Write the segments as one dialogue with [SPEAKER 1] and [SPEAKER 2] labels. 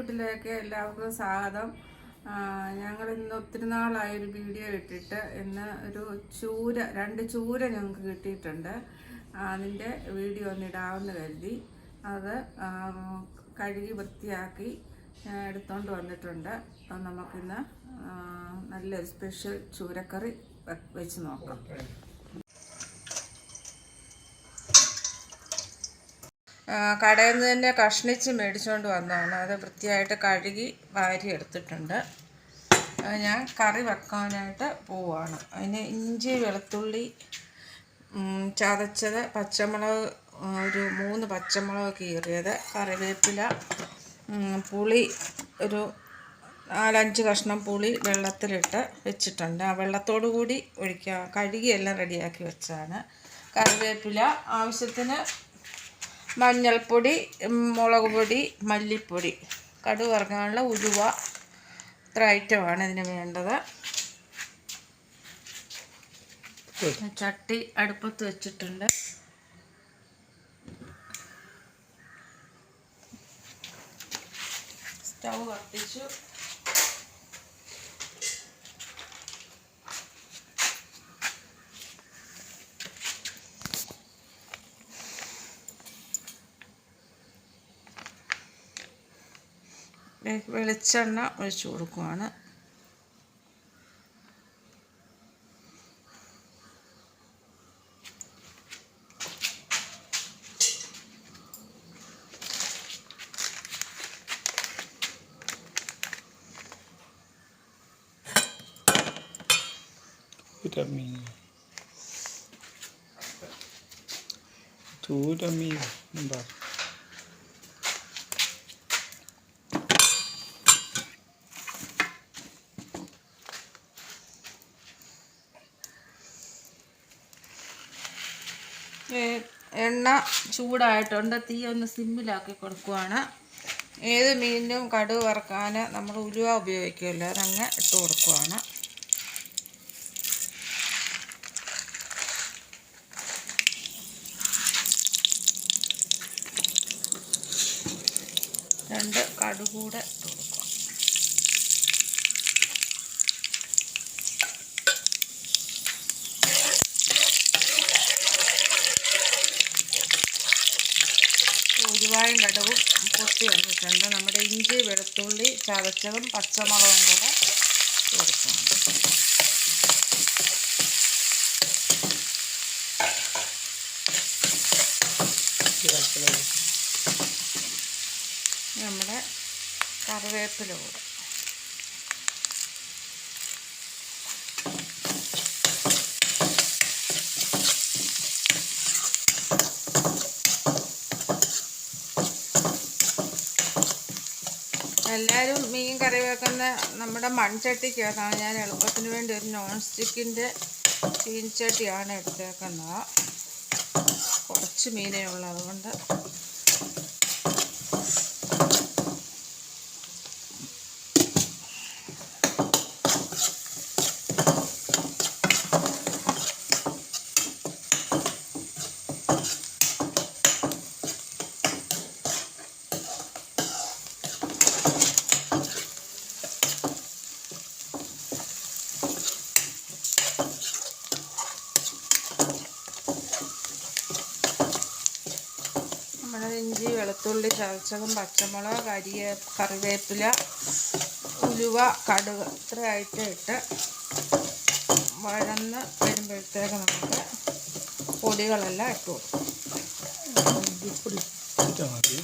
[SPEAKER 1] വീട്ടിലേക്ക് എല്ലാവർക്കും സ്വാഗതം. ഞങ്ങൾ ഇന്ന് ഒത്തിരി നാളായി ഒരു വീഡിയോ ഇട്ടിട്ട് ഇന്ന് ഒരു ചൂര രണ്ട് ചൂര ഞങ്ങൾക്ക് കിട്ടിയിട്ടുണ്ട്. അതിന്റെ വീഡിയോ ഒന്ന് ഇടാമെന്ന് കരുതി. അത് കഴുകി വൃത്തിയാക്കി എടുത്തുകൊണ്ട് വന്നിട്ടുണ്ട്. നമുക്കിന്ന് നല്ലൊരു സ്പെഷ്യൽ ചൂരക്കറി വെച്ച് നോക്കാം. കടയിൽ നിന്ന് തന്നെ കഷ്ണിച്ച് മേടിച്ചുകൊണ്ട് വന്നതാണ്. അത് വൃത്തിയായിട്ട് കഴുകി വാരി എടുത്തിട്ടുണ്ട്. അത് ഞാൻ കറി വെക്കാനായിട്ട് പോവാണ്. അതിന് ഇഞ്ചി വെളുത്തുള്ളി ചതച്ചത് പച്ചമുളക് ഒരു മൂന്ന് പച്ചമുളക് കീറിയത്. കറിവേപ്പില പുളി ഒരു നാലഞ്ച് കഷ്ണം പുളി വെള്ളത്തിലിട്ട് വെച്ചിട്ടുണ്ട്. ആ വെള്ളത്തോടു കൂടി ഒഴിക്കുക കഴുകിയെല്ലാം റെഡിയാക്കി വെച്ചാണ് കറിവേപ്പില ആവശ്യത്തിന് മഞ്ഞൾപ്പൊടി മുളക് പൊടി മല്ലിപ്പൊടി. കടുക് ഇറങ്ങാനുള്ള ഉലുവ ഇത്ര ഐറ്റമാണ് ഇതിന് വേണ്ടത്. ചട്ടി അടുപ്പത്ത് വെച്ചിട്ടുണ്ട്. സ്റ്റൗ കത്തിച്ചു. വെളിച്ചെണ്ണ ഒഴിച്ചു കൊടുക്കുവാണ്.
[SPEAKER 2] ചൂരമീൻ എന്താ
[SPEAKER 1] എണ്ണ ചൂടായിട്ടുണ്ട് തീ ഒന്ന് സിമ്മിലാക്കി കൊടുക്കുവാണ്. ഏത് മീനിനും കടുക് വറക്കാൻ നമ്മൾ ഉലുവ ഉപയോഗിക്കുമല്ലോ അതങ്ങ് ഇട്ട് കൊടുക്കുവാണ്. രണ്ട് കടുകൂടെ കൂടെ ഇട്ട് കൊടുക്കുക കടുവും പൊട്ടി വന്നിട്ടുണ്ട് നമ്മുടെ ഇഞ്ചി വെളുത്തുള്ളി ചതച്ചതും പച്ചമുളകും കൂടെ കൊടുക്കണം നമ്മുടെ കറിവേപ്പില കൂടെ. എല്ലാവരും മീൻ കറി വെക്കുന്ന നമ്മുടെ മൺചട്ടിക്കകത്താണ് ഞാൻ എളുപ്പത്തിന് വേണ്ടി ഒരു നോൺ സ്റ്റിക്കിന്റെ ചീൻചട്ടിയാണ് എടുത്തേക്കുന്നത്. കുറച്ച് മീനേ ഉള്ളൂ അതുകൊണ്ട് നമ്മുടെ ഇഞ്ചി വെളുത്തുള്ളി ചതച്ചതും പച്ചമുളക് കരിയ കറിവേപ്പില ഉലുവ കടുക് ഇത്രയായിട്ട് ഇട്ട് വഴന്ന് വരുമ്പോഴത്തേക്ക് നമുക്ക് പൊടികളെല്ലാം ഇട്ട് കൊടുക്കും
[SPEAKER 2] മല്ലിപ്പൊടി ഇട്ടാ മതി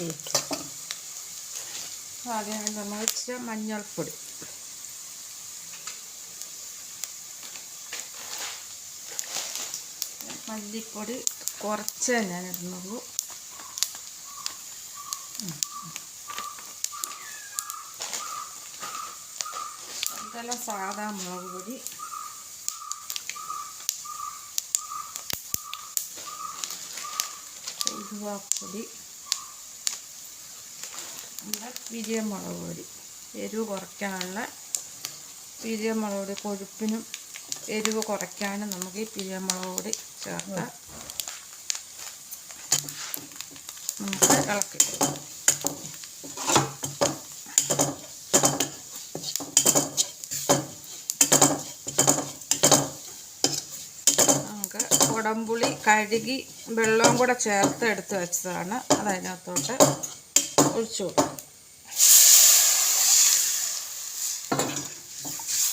[SPEAKER 2] ഇട്ടു.
[SPEAKER 1] ആദ്യം നമ്മൾ ഇച്ചിരി മഞ്ഞൾപ്പൊടി. മല്ലിപ്പൊടി കുറച്ചേ ഞാൻ ഇടുന്നുള്ളൂ ഇതെല്ലാം സാധാ മുളക് പൊടി. ഉരുവാപ്പൊടി പിരിയ മുളക് പൊടി. എരിവ് കുറയ്ക്കാനുള്ള പിരിയമുളക് പൊടി കൊഴുപ്പിനും എരിവ് കുറയ്ക്കാനും നമുക്ക് ഈ പിരിയമുളക് പൊടി ചേർക്കാം. നമുക്ക് ഇളക്കി. നമുക്ക് കഴുകി വെള്ളവും കൂടെ ചേർത്ത് എടുത്ത് വെച്ചതാണ്. അത് അതിനകത്തോട്ട് ഒഴിച്ചു കൊടുക്കും.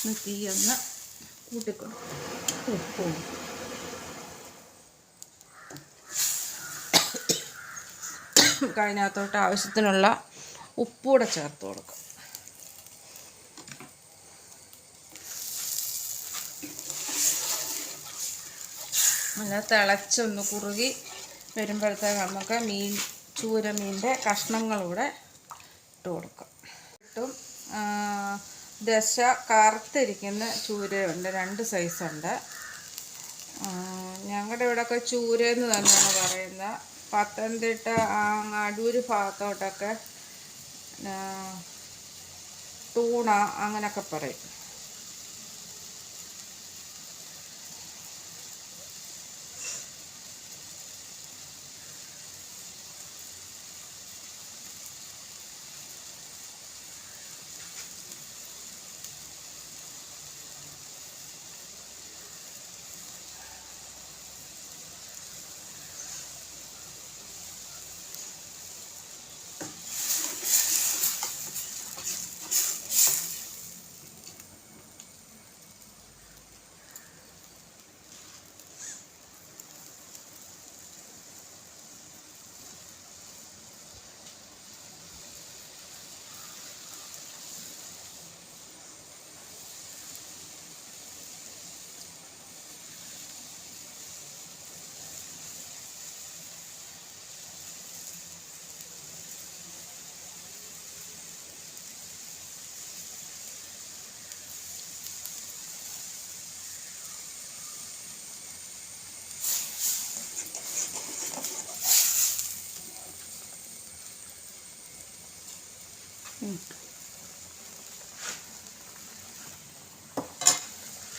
[SPEAKER 1] ഒന്ന് തീ ഒന്ന് കൂട്ടിക്കൊടുക്കും
[SPEAKER 2] ഉപ്പും
[SPEAKER 1] നമുക്ക് അതിനകത്തോട്ട് ആവശ്യത്തിനുള്ള ഉപ്പൂടെ ചേർത്ത് കൊടുക്കും. നല്ല തിളച്ചൊന്ന് കുറുകി വരുമ്പോഴത്തേക്ക് നമുക്ക് മീൻ ചൂര മീനിന്റെ കഷ്ണങ്ങളൂടെ ഇട്ട് കൊടുക്കാം. ഇട്ടും ദശ കറുത്തിരിക്കുന്ന ചൂരയുണ്ട് രണ്ട് സൈസുണ്ട്. ഞങ്ങളുടെ ഇവിടെയൊക്കെ ചൂരയെന്ന് തന്നെയാണ് പറയുന്നത്. പത്തനംതിട്ട ആ അടൂര് ഭാഗത്തോട്ടൊക്കെ ടൂണ അങ്ങനെയൊക്കെ പറയും.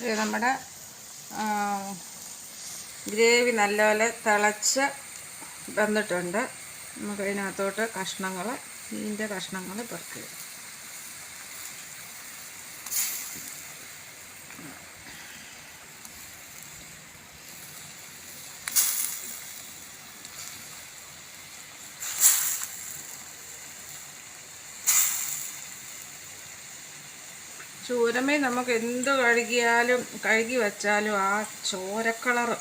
[SPEAKER 1] നമ്മുടെ ഗ്രേവി നല്ലപോലെ തിളച്ച് വന്നിട്ടുണ്ട്. നമുക്ക് അതിനകത്തോട്ട് കഷ്ണങ്ങൾ മീനിന്റെ കഷ്ണങ്ങൾ പെറുക്കി ഇടാം. ചൂരമീൻ നമുക്ക് എന്ത് കഴുകിയാലും കഴുകി വച്ചാലും ആ ചോരക്കളറ്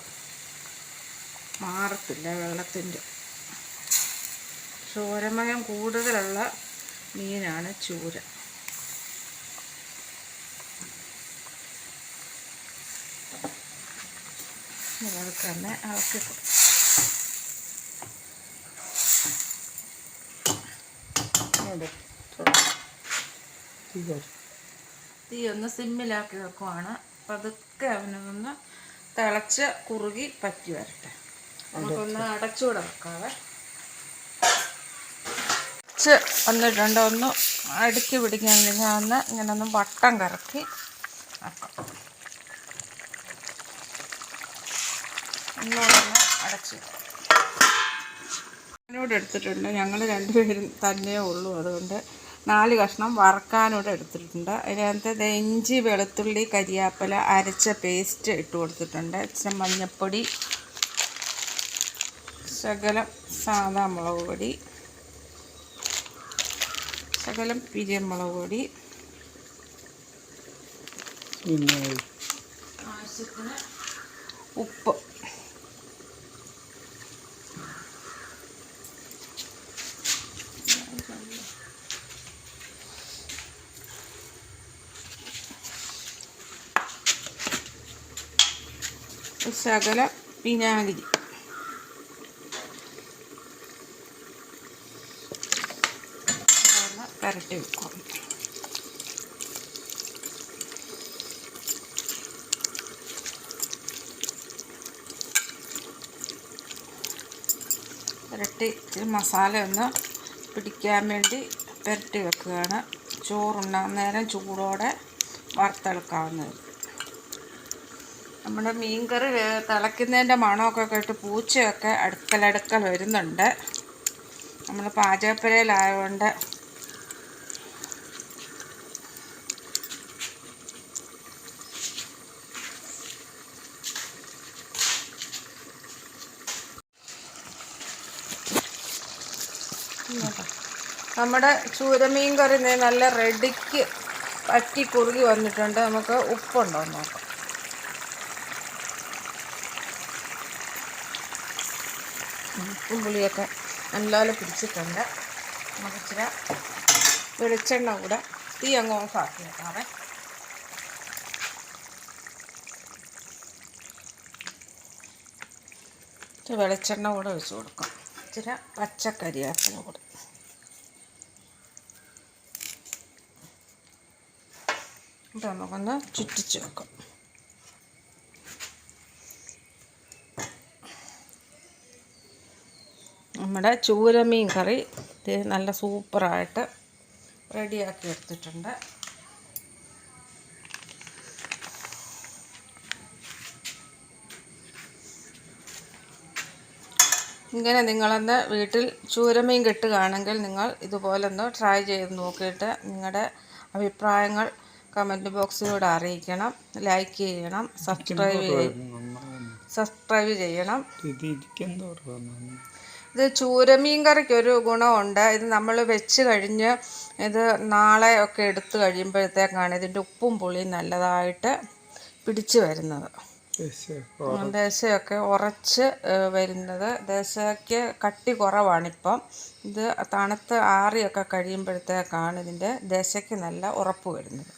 [SPEAKER 1] മാറത്തില്ല വെള്ളത്തിന്റെ. ചോരമയം കൂടുതലുള്ള മീനാണ് ചൂര. അതുപോലെ തന്നെ ഇളക്കി കൊടുക്കും
[SPEAKER 2] തീ കുറച്ച്
[SPEAKER 1] ഒന്ന് സിമ്മിലാക്കി വെക്കുവാണ്. പതുക്കെ അവനൊന്ന് തിളച്ച് കുറുകി പറ്റി വരട്ടെ. നമുക്കൊന്ന് അടച്ചുകൂടെ വെക്കാവേ. അടച്ച് വന്നിട്ടുണ്ട് ഒന്ന് അടുക്കി പിടിക്കാൻ കഴിഞ്ഞാൽ ഒന്ന് ഇങ്ങനെ ഒന്ന് വട്ടം കറക്കി വെക്കാം. ഒന്നുകൂടെ അടച്ചു. ഞാനിവിടെ എടുത്തിട്ടുണ്ട്. ഞങ്ങൾ രണ്ടുപേരും തന്നെ ഉള്ളൂ. അതുകൊണ്ട് നാല് കഷ്ണം വറക്കാനൂടെ എടുത്തിട്ടുണ്ട്. അതിനകത്ത് ഇഞ്ചി വെളുത്തുള്ളി കരിയാപ്പല അരച്ച പേസ്റ്റ് ഇട്ട് കൊടുത്തിട്ടുണ്ട്. ഇച്ചിരി മഞ്ഞൾപ്പൊടി ശകലം സാദാ മുളക് പൊടി ശകലം പിരിയമുളക് പൊടി.
[SPEAKER 2] പിന്നെ
[SPEAKER 1] ഉപ്പ്. ശകല വിനാഗിരി. പരട്ടി വെക്കും. പുരട്ടി മസാല ഒന്ന് പിടിക്കാൻ വേണ്ടി പരട്ടി വെക്കുകയാണ്. ചോറുണ്ണാൻ നേരം ചൂടോടെ വറുത്തെടുക്കാവുന്നത്. നമ്മുടെ മീൻകറി തിളയ്ക്കുന്നതിന്റെ മണമൊക്കെ കേട്ട് പൂച്ചയൊക്കെ അടുക്കലടുക്കൽ വരുന്നുണ്ട്. നമ്മൾ പാചകപ്പുരയിലായതുകൊണ്ട് നമ്മുടെ ചൂരമീൻ കറി നല്ല റെഡിക്ക് പറ്റി കുറുകി വന്നിട്ടുണ്ട്. നമുക്ക് ഉപ്പുണ്ടോ നോക്കാം. ഉപ്പും പുളിയൊക്കെ നല്ലപോലെ പിടിച്ചിട്ടുണ്ട്. നമുക്ക് വെളിച്ചെണ്ണ കൂടെ തീ അങ്ങ് ഓഫാക്കി വെക്കാവേ വെളിച്ചെണ്ണ കൂടെ ഒഴിച്ചു കൊടുക്കാം. ഇച്ചിരി പച്ചക്കരിയാപ്പിന് കൂടെ. നമുക്കൊന്ന് ചുറ്റിച്ച് വെക്കാം. നമ്മുടെ ചൂരമീൻ കറി നല്ല സൂപ്പറായിട്ട് റെഡിയാക്കി എടുത്തിട്ടുണ്ട്. ഇങ്ങനെ നിങ്ങളൊന്ന് വീട്ടിൽ ചൂരമീൻ കിട്ടുകയാണെങ്കിൽ നിങ്ങൾ ഇതുപോലൊന്ന് ട്രൈ ചെയ്ത് നോക്കിയിട്ട് നിങ്ങളുടെ അഭിപ്രായങ്ങൾ കമന്റ് ബോക്സിലൂടെ അറിയിക്കണം ലൈക്ക് ചെയ്യണം സബ്സ്ക്രൈബ് സബ്സ്ക്രൈബ് ചെയ്യണം.
[SPEAKER 2] ഇത്
[SPEAKER 1] ചൂരമീൻ കറിക്ക് ഒരു ഗുണമുണ്ട്. ഇത് നമ്മൾ വെച്ച് കഴിഞ്ഞ് ഇത് നാളെ ഒക്കെ എടുത്ത് കഴിയുമ്പോഴത്തേക്കാണ് ഇതിന്റെ ഉപ്പും പുളിയും നല്ലതായിട്ട് പിടിച്ച് വരുന്നത്. ദേശയൊക്കെ ഉറച്ച് വരുന്നത്. ദേശയ്ക്ക് കട്ടി കുറവാണിപ്പം. ഇത് തണുത്ത് ആറിയൊക്കെ കഴിയുമ്പോഴത്തേക്കാണ് ഇതിന്റെ ദേശയ്ക്ക് നല്ല ഉറപ്പ് വരുന്നത്.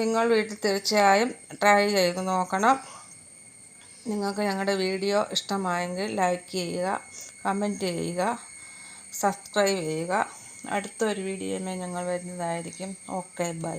[SPEAKER 1] നിങ്ങൾ വീട്ടിൽ തീർച്ചയായും ട്രൈ ചെയ്ത് നോക്കണം. നിങ്ങൾക്ക് ഞങ്ങളുടെ വീഡിയോ ഇഷ്ടമായെങ്കിൽ ലൈക്ക് ചെയ്യുക കമന്റ് ചെയ്യുക സബ്സ്ക്രൈബ് ചെയ്യുക. അടുത്തൊരു വീഡിയോയുമായി ഞങ്ങൾ വരുന്നതായിരിക്കും. Okay bye